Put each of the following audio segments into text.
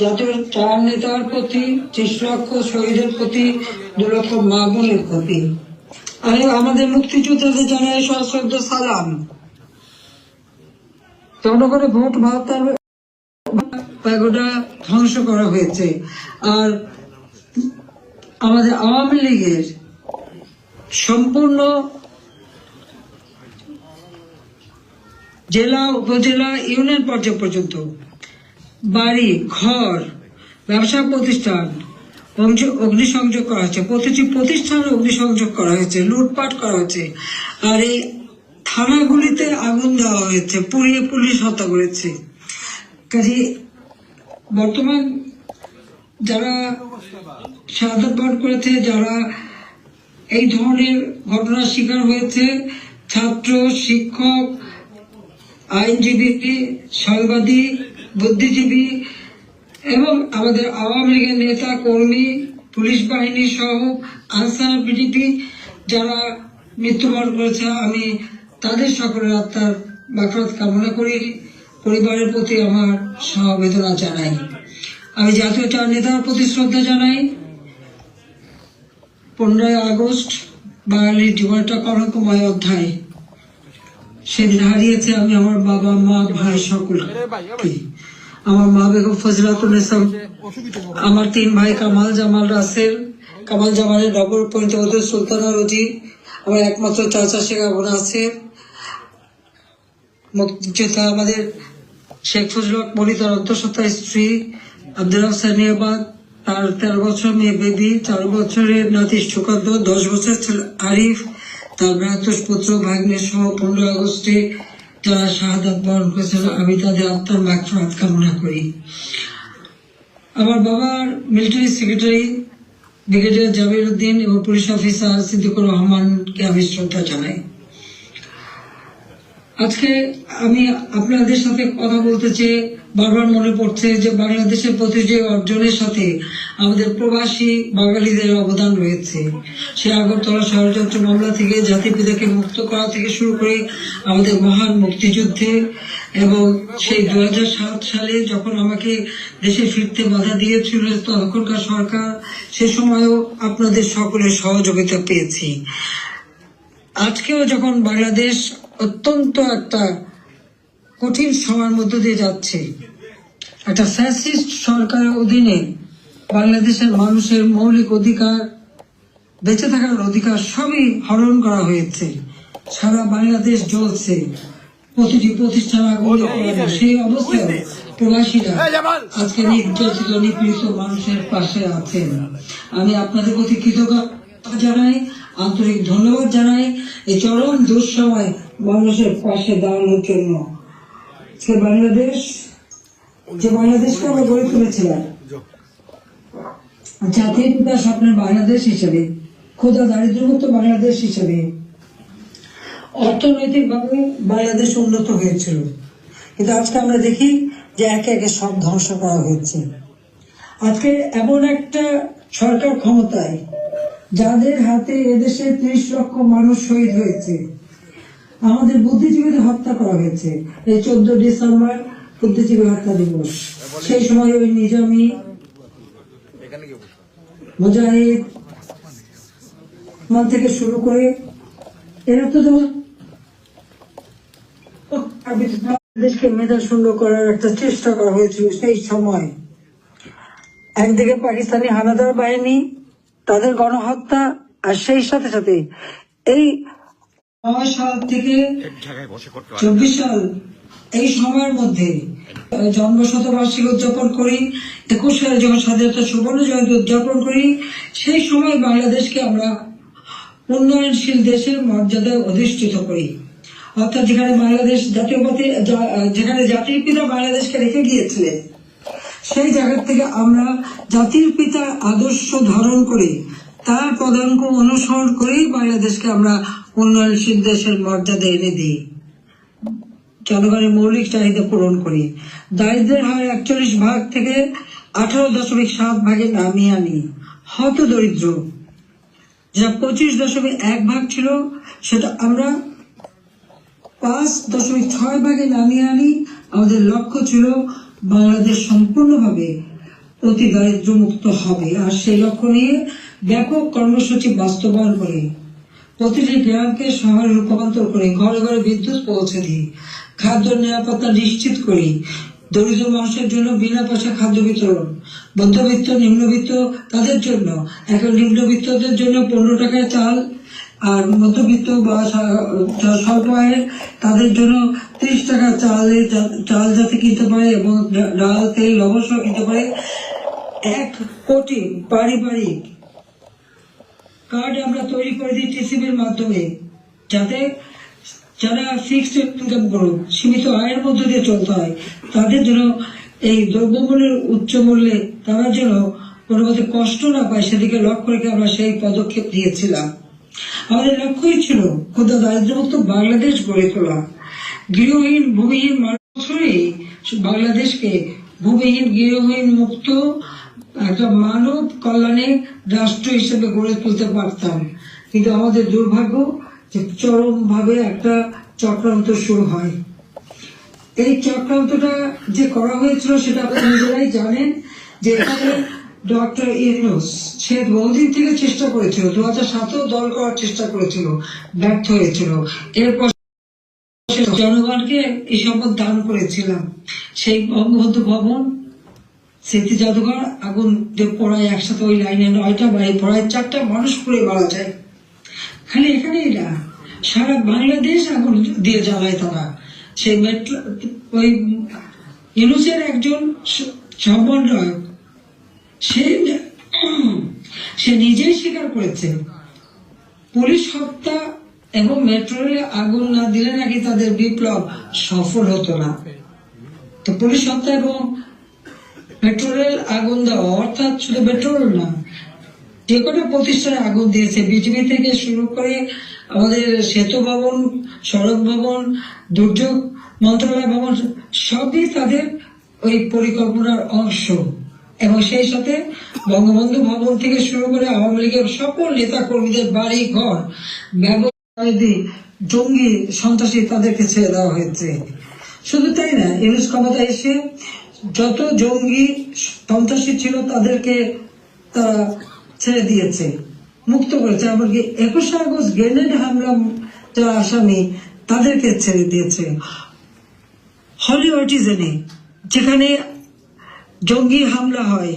জাতীয় চার নেতার প্রতি, ত্রিশ লক্ষ শহীদের প্রতি দু লক্ষ প্রতি। আমি আমাদের জানাই সশ্রদ্ধ সালাম। ভোট ধ্বংস করা হয়েছে। আর আমাদের আওয়ামী লীগের সম্পূর্ণ জেলা, উপজেলা, ইউনিয়ন পর্যায় পর্যন্ত বাড়ি, ঘর, ব্যবসা প্রতিষ্ঠান অগ্নিসংযোগ করা হয়েছে। প্রতিটি প্রতিষ্ঠানে অগ্নিসংযোগ করা হয়েছে, লুটপাট করা হয়েছে। আর এই থানাগুলিতে আগুন দেওয়া হয়েছে, পুড়িয়ে পুলিশ হত্যা করেছে। কাজে বর্তমান যারা শাহাদত পাঠ করেছে, যারা এই ধরনের ঘটনার শিকার হয়েছে, ছাত্র, শিক্ষক, আইনজীবী, সাংবাদিক বুদ্ধিজীবী এবং আমাদের আওয়ামী লীগের নেতা, কর্মী, পুলিশ বাহিনী সহ আনসার বিডিপি যারা মৃত্যুবরণ করেছে, আমি তাদের সকলের আত্মার বাকরত কামনা করি। পরিবারের প্রতি আমার সমবেদনা জানাই। আমি জাতীয় চার নেতার প্রতি শ্রদ্ধা জানাই। পনেরোই আগস্ট বাঙালির জীবনটা কলঙ্কময় অধ্যায়। সেদিন হারিয়েছে আমি আমার বাবা, মা, ভাই সকলকে। আমার মা বেগম ফজলাতুল ইসলাম আমার তিন ভাই কামাল জামাল রাসেল, কামাল জামালের নগর পঞ্চবদ সুলতানা রুজি, আমার একমাত্র চাচা শেখা বোন আছে মুক্তিযোদ্ধা আমাদের শেখ ফজল মনি তার অন্তঃসত্ত্বা স্ত্রী, আব্দুল সানিয়াবাদ তার তেরো বছর মেয়ে বেবি, চার বছরের নাতি সুকান্ত, দশ বছর আরিফ, তার ভ্রাতুষ পুত্র ভাগ্নের সহ পনেরো আগস্টে যারা শাহাদ বরণ করেছেন আমি তাদের আত্মার মাগফরাত কামনা করি। আমার বাবার military secretary brigadier Jabir Uddin এবং পুলিশ অফিসার সিদ্দিকুর রহমানকে আমি শ্রদ্ধা জানাই। আজকে আমি আপনাদের সাথে কথা বলতে চেয়ে বারবার মনে পড়ছে যে বাংলাদেশের প্রতি যে অর্জনের সাথে আমাদের প্রবাসী বাঙালিদের অবদান রয়েছে, সে আগরতলা ষড়যন্ত্র মামলা থেকে জাতিপিতাকে মুক্ত করা থেকে শুরু করে আমাদের মহান মুক্তিযুদ্ধে এবং সেই দু হাজার সাত সালে যখন আমাকে দেশে ফিরতে বাধা দিয়েছিল তখনকার সরকার, সে সময়ও আপনাদের সকলের সহযোগিতা পেয়েছি। আজকেও যখন বাংলাদেশ অত্যন্ত একটা কঠিন সময়ের মধ্য দিয়ে যাচ্ছে একটা ফ্যাসিস্ট সরকারের অধীনে বাংলাদেশের মানুষের মৌলিক অধিকার বেঁচে থাকার অধিকার সবই হরণ করা হয়েছে। সারা বাংলাদেশ জ্বলছে। প্রতিটি প্রতিষ্ঠান সেই অবস্থায় প্রবাসীরা আজকে নির্যাতিত নিপীড়িত মানুষের পাশে আছেন। আমি আপনাদের প্রতি কৃতজ্ঞতা জানাই, আন্তরিক ধন্যবাদ জানাই। এই চরম দুঃসময় মানুষের পাশে দাঁড়ানোর জন্য। সে বাংলাদেশ, যে বাংলাদেশকে আমরা গড়ে তুলেছিলাম। জাতির পিতা স্বপ্নের বাংলাদেশ হিসেবে ক্ষুদা দারিদ্রমুক্ত বাংলাদেশ হিসেবে, অর্থনৈতিকভাবে বাংলাদেশ উন্নত হয়েছিল। কিন্তু আজকে আমরা দেখি যে একে একে সব ধ্বংস করা হচ্ছে আজকে এমন একটা সরকার ক্ষমতায় যাদের হাতে এদেশে ত্রিশ লক্ষ মানুষ শহীদ হয়েছে, আমাদের বুদ্ধিজীবীদের হত্যা করা হয়েছে। এই চোদ্দ ডিসেম্বর বুদ্ধিজীবী হত্যা দিবস। সেই সময় ওই নিজামী মুজাহিদ থেকে শুরু করে এরা তো দেশকে মেধা শূন্য করার একটা চেষ্টা করা হয়েছিল সেই সময়। একদিকে পাকিস্তানি হানাদার বাহিনী তাদের গণহত্যা আর সেই সাথে সাথে এই নয় সাল থেকে চব্বিশ সাল এই সময়ের মধ্যে জন্ম শতবার্ষিকী উদযাপন করি একুশ সালে যখন স্বাধীনতা সুবর্ণ জয়ন্তী উদযাপন করি সেই সময় বাংলাদেশকে আমরা উন্নয়নশীল দেশের মর্যাদায় অধিষ্ঠিত করি। অর্থাৎ যেখানে বাংলাদেশ জাতীয়পতি যা- আহ, যেখানে জাতির পিতা বাংলাদেশকে রেখে গিয়েছিলেন সেই জায়গা থেকে আমরা জাতির পিতার আদর্শ ধারণ করে তার পদাঙ্ক অনুসরণ করেই বাংলাদেশকে আমরা উন্নয়নশীল দেশের মর্যাদা এনে দিই। জনগণের মৌলিক চাহিদা পূরণ করি। দারিদ্রের হার একচল্লিশ ভাগ থেকে আঠারো দশমিক সাত ভাগে নামিয়ে আনি। হত দরিদ্র। যা পঁচিশ দশমিক এক ভাগ ছিল, সেটা আমরা পাঁচ দশমিক ছয় ভাগে নামিয়ে আনি। আমাদের লক্ষ্য ছিল বাংলাদেশ সম্পূর্ণভাবে অতি দারিদ্র মুক্ত হবে। আর সেই লক্ষ্য নিয়ে ব্যাপক কর্মসূচি বাস্তবায়ন করে প্রতিটি গ্রামকে শহরে রূপান্তর করে ঘরে ঘরে বিদ্যুৎ পৌঁছে দিই খাদ্য নিরাপত্তা নিশ্চিত করি। দরিদ্র মানুষের জন্য বিনা পয়সা খাদ্য বিতরণ, মধ্যবিত্ত, নিম্নবিত্ত তাদের জন্য, এখন নিম্নবিত্তদের জন্য পনেরো টাকায় চাল আর মধ্যবিত্ত বা স্বল্প আয়ের তাদের জন্য ত্রিশ টাকা চালে চাল যাতে কিনতে পারে এবং ডাল, তেল, লবণ কিনতে পারে। এক কোটি পারিবারিক কার্ড আমরা তৈরি করে দিই টিসিবির মাধ্যমে, যাতে যারা ফিক্সড ইনকাম করুক সীমিত আয়ের মধ্যে দিয়ে চলতে হয়, তাদের জন্য এই দ্রব্যমূল্যের উচ্চ মূল্যে তারা যেন কোনো কষ্ট না পায়, সেদিকে লক্ষ্য রেখে আমরা সেই পদক্ষেপ নিয়েছিলাম। আমাদের লক্ষ্যই ছিল ক্ষুদ্র দারিদ্রমুক্ত বাংলাদেশ গড়ে তোলা। গৃহহীন, ভূমিহীন মানুষই বাংলাদেশকে ভূমিহীন, গৃহহীন, মুক্ত একটা মানব কল্যাণে রাষ্ট্র হিসেবে গড়ে তুলতে পারতাম। কিন্তু আমাদের দুর্ভাগ্য যে চরম ভাবে একটা চক্রান্ত শুরু হয়। এই চক্রান্তটা যে করা হয়েছিল সেটা আপনারা নিজেরাই জানেন যে এখানে ডক্টর ইউনুস সে বহুদিন থেকে চেষ্টা করেছিল দু হাজার সাতেও দল করার চেষ্টা করেছিল, ব্যর্থ হয়েছিল। এরপর জনগণকে এই সম্পদ দান করেছিলাম। সেই বঙ্গবন্ধু ভবন, স্মৃতি জাদুঘর, আগুন পড়ায় একসাথে ওই লাইনে নয়টা বাড়ি পড়ায় চারটা মানুষ পুড়ে মারা যায়। খালি এখানেই না, সারা বাংলাদেশ আগুন দিয়ে জ্বালায় তারা। সেই মেট্রো, ওই ইউনুসের একজন সমন্বয়ক সে সে নিজেই স্বীকার করেছে পুলিশ হত্যা এবং মেট্রো রেলে আগুন না দিলে নাকি তাদের বিপ্লব সফল হতো না। তো পুলিশ হত্যা এবং মেট্রো রেল আগুন দেওয়া, অর্থাৎ শুধু মেট্রো রেল না, যে কটা প্রতিষ্ঠানে আগুন দিয়েছে। বিজেপি থেকে শুরু করে আমাদের সেতু ভবন, সড়ক ভবন, দুর্যোগ মন্ত্রণালয় ভবন, সবই তাদের ওই পরিকল্পনার অংশ। এবং সেই সাথে বঙ্গবন্ধু ভবন থেকে শুরু করে আওয়ামী লীগের সকল নেতা কর্মীদের বাড়ি, ঘর, ব্যবসায়ী, জঙ্গি, সন্ত্রাসী তাদেরকে ছেড়ে দেওয়া হয়েছে। শুধু তাই না, ইউনুস ক্ষমতা এসে যত জঙ্গি, সন্ত্রাসী ছিল তাদেরকে তারা ছেড়ে দিয়েছে, মুক্ত করেছে। এমনকি একুশে আগস্ট গ্রেনেড হামলা, যারা আসামি, তাদেরকে ছেড়ে দিয়েছে। হলি যেখানে জঙ্গি হামলা হয়।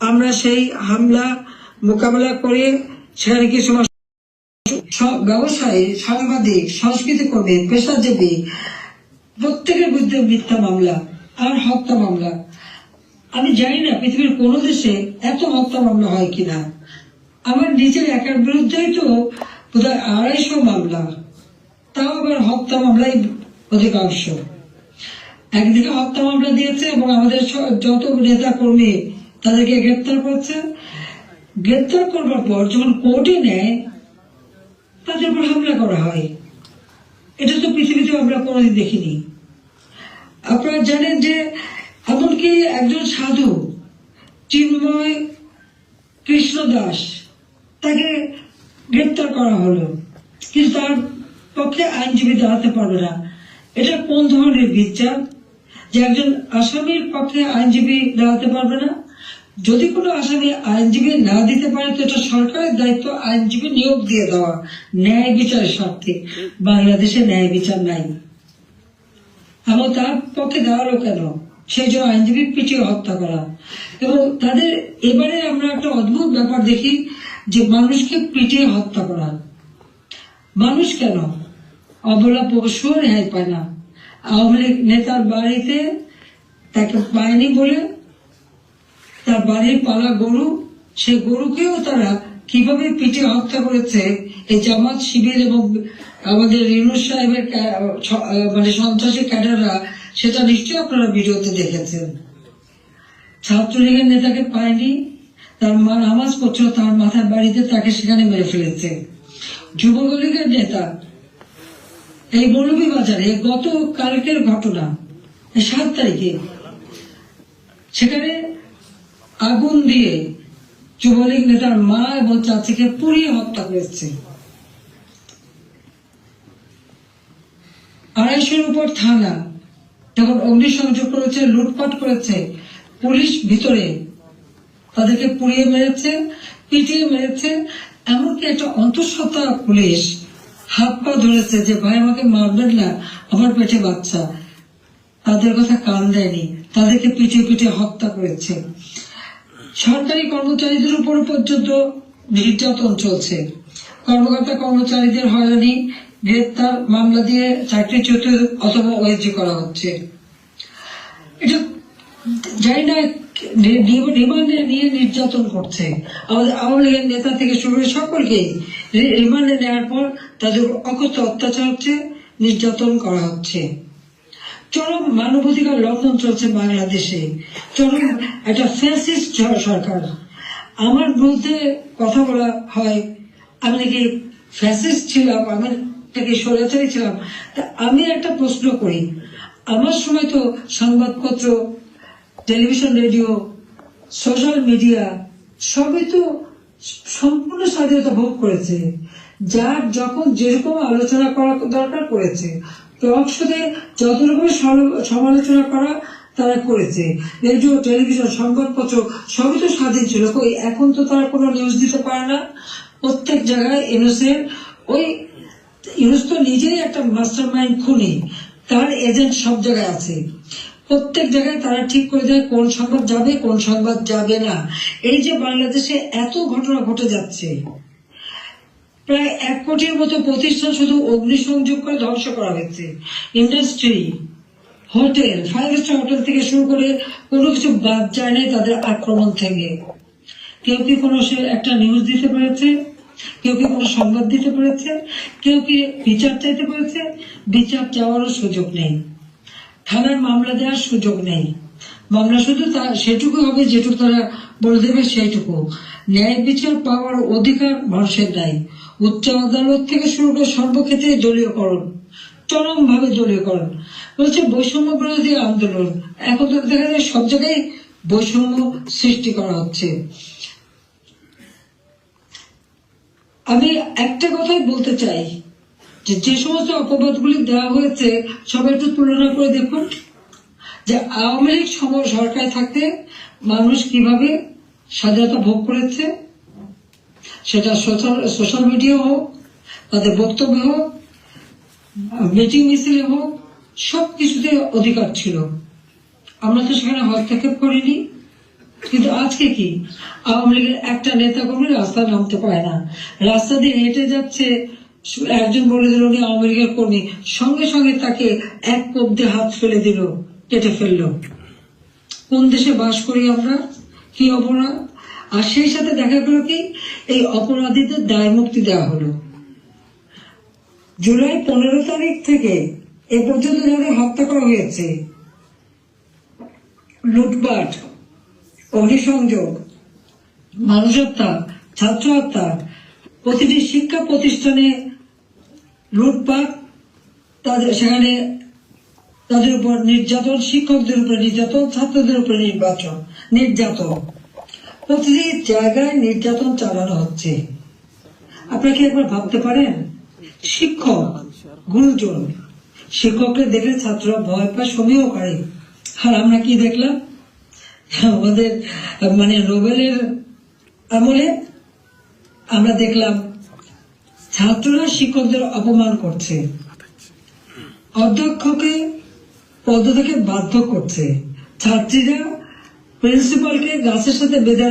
আমরা সেই হামলা মোকাবেলা করে সেখানে কিছু ব্যবসায়ী, সাংবাদিক, সংস্কৃতি কর্মী, পেশাজীবী, প্রত্যেকের বিরুদ্ধে মিথ্যা মামলা আর হত্যা মামলা। আমি জানি না পৃথিবীর কোন দেশে এত হত্যা মামলা হয় কিনা। আমার নিজের একার বিরুদ্ধেই তো বোধহয় আড়াইশো মামলা। তাও আবার হত্যা মামলাই অধিকাংশ। একদিকে হত্যা মামলা দিয়েছে এবং আমাদের যত নেতা কর্মী তাদেরকে গ্রেপ্তার করছে। গ্রেপ্তার করবার পর যখন কোর্টে নেয়, তাদের উপর হামলা করা হয়। এটা তো পৃথিবীতে আমরা কোনোদিন দেখিনি। আপনারা জানেন যে, এমনকি একজন সাধু, চিন্ময় কৃষ্ণ দাস তাকে গ্রেপ্তার করা হলো। কিন্তু তার পক্ষে আইনজীবী দাঁড়াতে পারবে না। এটা কোন ধরনের বিচার? যে একজন আসামির পক্ষে আইনজীবী দাঁড়াতে পারবে না। যদি কোনো আসামি আইনজীবী না দিতে পারে, তো এটা সরকারের দায়িত্ব, আইনজীবী নিয়োগ দিয়ে দেওয়া। ন্যায় বিচারের স্বার্থে। বাংলাদেশে ন্যায় বিচার নাই। এবং তার পক্ষে দাঁড়াল কেন? সেই জন্য আইনজীবী পিটিয়ে হত্যা করা। এবং তাদের এবারে আমরা একটা অদ্ভুত ব্যাপার দেখি যে মানুষকে পিটিয়ে হত্যা করা। মানুষ কেন? অবলা পশুও রেহাই পায় না। আওয়ামী লীগ নেতার বাড়িতে তাকে পায়নি বলে তার বাড়ির পালা গরু সেই গরুকেও তারা কীভাবে পিটিয়ে হত্যা করেছে, এই জামাত শিবির এবং আমাদের রিনুস সাহেবের মানে সন্ত্রাসী ক্যাডাররা, সেটা নিশ্চয়ই আপনারা ভিডিওতে দেখেছেন। ছাত্রলীগের নেতাকে পায়নি, তার মা নামাজ পড়ছিল, তার মাথার বাড়িতে তাকে সেখানে মেরে ফেলেছে। যুবলীগের নেতা এই বাজারে গত কালকের ঘটনা সাত তারিখে, সেখানে আগুন দিয়ে যুবলীগ নেতার মা এবং চাচিকে পুড়িয়ে হত্যা করেছে। আড়াইশোর উপর থানা যখন অগ্নিসংযোগ করেছে, লুটপাট করেছে, পুলিশ ভিতরে তাদেরকে পুড়িয়ে মেরেছে, পিটিয়ে মেরেছে, এমনকি একটা অন্তঃসত্ত্বা পুলিশ হাত পা ধরেছে যে, ভাই, আমাকে মারবেন না, আমার পেটে বাচ্চা। তাদের কথা কান দেয়নি। তাদেরকে পিটিয়ে পিটিয়ে হত্যা করেছে। সরকারি কর্মচারীদের উপর পর্যন্ত নির্যাতন চলছে। কর্মকর্তা কর্মচারীদের হয়রানি, গ্রেপ্তার, মামলা দিয়ে চাকরিচ্যুত অথবা ওয়েজি করা হচ্ছে। এটা জানি না রিমান্ডে নিয়ে নির্যাতন করছে। আওয়ামী লীগের নেতা থেকে শুরু করে সকলকে রিমান্ডে নেওয়ার পর তাদের অকথ্য অত্যাচার হচ্ছে, নির্যাতন করা হচ্ছে। চরম মানবাধিকার লঙ্ঘন চলছে বাংলাদেশে। চরম একটা ফ্যাসিস্ট সরকার। আমার বিরুদ্ধে কথা বলা হয়, আমি নাকি ফ্যাসিস্ট ছিলাম, আমি নাকি স্বৈরাচারী ছিলাম। তা আমি একটা প্রশ্ন করি। আমার সময় তো সংবাদপত্র টেলিভিশন, রেডিও, সোশ্যাল মিডিয়া, সবই তো সম্পূর্ণ স্বাধীনতা ভোগ করেছে। যার যখন যেরকম আলোচনা করা দরকার করেছে, টক শোতে যত রকমের সমালোচনা করা তারা করেছে। রেডিও, টেলিভিশন, সংবাদপত্র, সবই তো স্বাধীন ছিল। কই, এখন তো তারা কোনো নিউজ দিতে পারে না। প্রত্যেক জায়গায় ইউনুসের ওই ইউনুস তো নিজেই একটা মাস্টার মাইন্ড খুনি। তার এজেন্ট সব জায়গায় আছে। প্রত্যেক জায়গায় তারা ঠিক করে দেয় কোন সংবাদ যাবে, কোন সংবাদ যাবে না। এই যে বাংলাদেশে এত ঘটনা ঘটে যাচ্ছে, প্রায় এক কোটির মতো প্রতিষ্ঠান শুধু অগ্নিসংযোগ করে ধ্বংস করা হয়েছে। Industry, hotel, five star hotel থেকে শুরু করে কোনো কিছু বাদ যায় নাই তাদের আক্রমণ থেকে। কেউ কি কোনো সে একটা নিউজ দিতে পেরেছে? কেউ কি কোনো সংবাদ দিতে পেরেছে? কেউ কি বিচার চাইতে পেরেছে? বিচার চাওয়ারও সুযোগ নেই। থানার মামলা দেওয়ার সুযোগ নেই। মামলা শুধু সেটুকু হবে যেটুকু তারা বলে দেবে সেইটুকু। ন্যায় বিচার পাওয়ার অধিকার মানুষের নাই উচ্চ আদালত থেকে শুরু করে সর্বক্ষেত্রে দলীয়করণ চরম ভাবে দলীয়করণ। বলছে বৈষম্য বিরোধী আন্দোলন। এখন তো দেখা যায় সব জায়গায় বৈষম্য সৃষ্টি করা হচ্ছে। আমি একটা কথাই বলতে চাই। যে যে সমস্ত অপবাদগুলি দেওয়া হয়েছে সবাই একটু তুলনা করে দেখুন। যে, আওয়ামী লীগ সরকারে থাকতে মানুষ কীভাবে স্বাধীনতা ভোগ করেছে, সেটা সোশ্যাল সোশ্যাল মিডিয়া হোক, তাদের বক্তব্য হোক, মিটিং মিছিলে হোক, সব কিছুতে অধিকার ছিল। আমরা তো সেখানে হস্তক্ষেপ করিনি। কিন্তু আজকে কি? আওয়ামী লীগের একটা নেতা কর্মী রাস্তায় নামতে পারে না। রাস্তা দিয়ে হেঁটে যাচ্ছে একজন বলে দিল, উনি আওয়ামী লীগের কর্মী। সঙ্গে সঙ্গে তাকে এক কোপ দিয়ে হাত ফেলে দিল, কেটে ফেলল। কোন দেশে বাস করি আমরা? কি অপরাধ? আর সেই সাথে দেখা গেল কি, এই অপরাধীদের দায় মুক্তি দেওয়া হলো। জুলাই পনেরো তারিখ থেকে এ পর্যন্ত যাদের হত্যা করা হয়েছে, লুটপাট, অগ্নিসংযোগ, মানুষ হত্যা, ছাত্র হত্যা, প্রতিটি শিক্ষা প্রতিষ্ঠানে লুটপাট তাদের সেখানে তাদের উপর নির্যাতন, শিক্ষকদের উপর নির্যাতন, ছাত্রদের উপর নির্বাচন, নির্যাতন। প্রতিটি জায়গায় নির্যাতন চালানো হচ্ছে। আপনারা কি একবার ভাবতে পারেন? শিক্ষক গুরুজন, শিক্ষককে দেখলে ছাত্ররা ভয় পায় সমীহ করে। আর আমরা কি দেখলাম? আমাদের মানে নোবেলের আমলে আমরা দেখলাম ছাত্ররা শিক্ষকদের অপমান করছে। অধ্যক্ষকে পদ থেকে বাধ্য করছে। ছাত্রীরা প্রিন্সিপালকে গাছের সাথে বেঁধে